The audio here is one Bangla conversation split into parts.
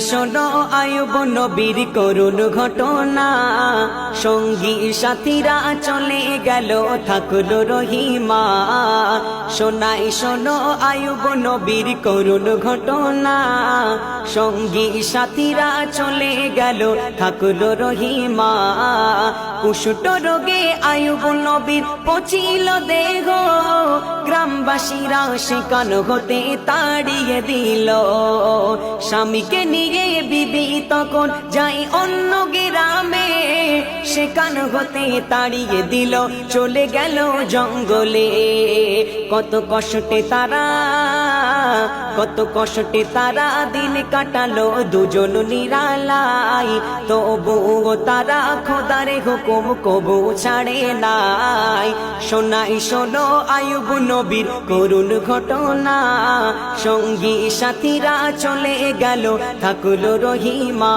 শোনো আয়ুব নবীর করুণ ঘটনা। সঙ্গী সাথীরা চলে গেল থাকল রহিমা। শোনো আয়ুব নবীর করুণ ঘটনা। সঙ্গী সাথীরা চলে গেল থাকল রহিমা। কুশুট রোগে আয়ুব নবীর পচিল দেহ। গ্রামবাসীরা সেকান হতে তাড়িয়ে দিল। স্বামীকে নিয়ে বিবি তখন যাই অন্য গ্রামে। সেখান হতে তাড়িয়ে দিল, চলে গেল জঙ্গলে। কত কষ্টে তারা কত কষ্টে তারা দিন কাটালো, দুজন নিরালাই। তবুও তারা খোদারে হুকুম কবু ছাড়ে নাই। শোনাই শোনো আয়ুব নবীর করুণ ঘটনা। সঙ্গী সাথীরা চলে গেল, থাকল রহিমা।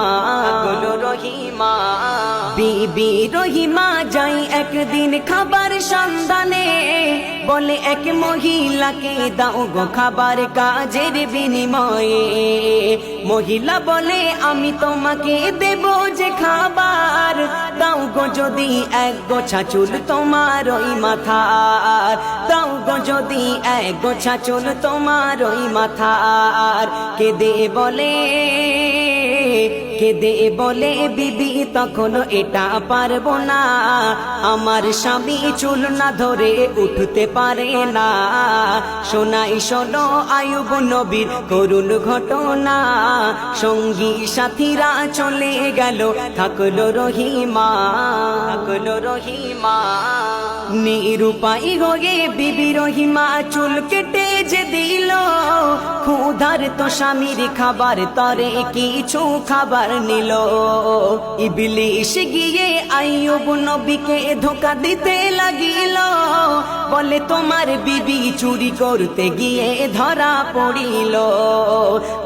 রহিমা। বিবি রহিমা যাই একদিন খাবার সন্ধানে। বলে এক মহিলাকে দাও গো খাবার কাজের বিনিময়ে। মহিলা বলে, আমি তোমাকে দেব যে খাবার। দাও গো যদি এক গোছা চুল তোমার ওই মাথার। দাও গো যদি এক গোছা চুল তোমার ওই মাথার। কেঁদে বলে কেঁদে বলে, বিবি তখন এটা পারব না। আমার স্বামী চুল না ধরে উঠতে পারে না। শোনাই শোনো, আয়ুব নবীর করুণ ঘটনা। সঙ্গী সাথীরা চলে গেল, থাকল রহিমা। থাকল রহিমা। নিরুপাই হয়ে বিবি রহিমা চুল কেটে যে দিল। ক্ষুধার তো স্বামীর খাবার, তরে কিছু খাবার নিল। ইবলিশ গিয়ে আইয়ুব নবীকে ধোকা দিতে লাগিল। বলে, তোমার বিবি চুরি করতে গিয়ে ধরা পড়িল।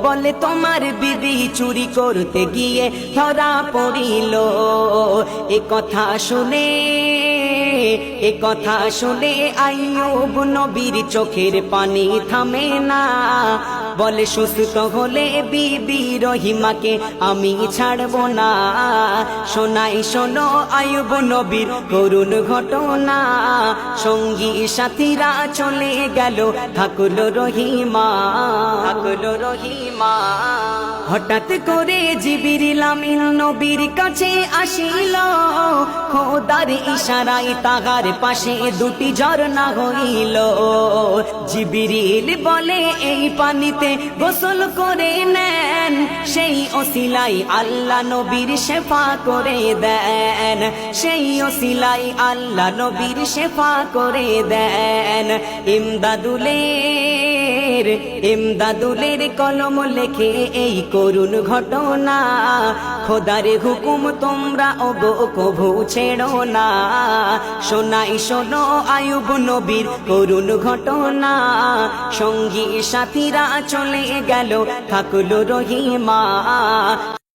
বলে, তোমার বিবি চুরি করতে গিয়ে ধরা পড়িল। এ কথা শুনে, এ কথা শুনে আইয়ুব নবীর চোখের পানি থামে না। বলে সুস্থ হলে বিবি রহিমাকে আমি ছাড়ব না। শোনাই শোনো আয়ুব নবীর করুণ ঘটনা। সঙ্গী সাথীরা চলে গেল থাকল রহিমা। থাকল রহিমা। হঠাৎ করে জিবিরিল আমিন নবীর কাছে আসিল। খোদার ইশারায় তাহার পাশে দুটি ঝর্ণা হইল। জিবিরিল বলে, এই পানিতে গোসল করে নেন। সেই ওসিলাই আল্লাহ নবীর শেফা করে দেন। সেই ওসিলাই আল্লাহ নবীর শেফা করে দেন। ইমদাদুলের এমদাদুলের কলম লেখে এই করুণ ঘটনা। খোদার হুকুম তোমরা অগো কভু ছেড়ো না। শোনাই শোনো আয়ুব নবীর করুণ ঘটনা। সঙ্গী সাথীরা চলে গেল, থাকল রহিমা।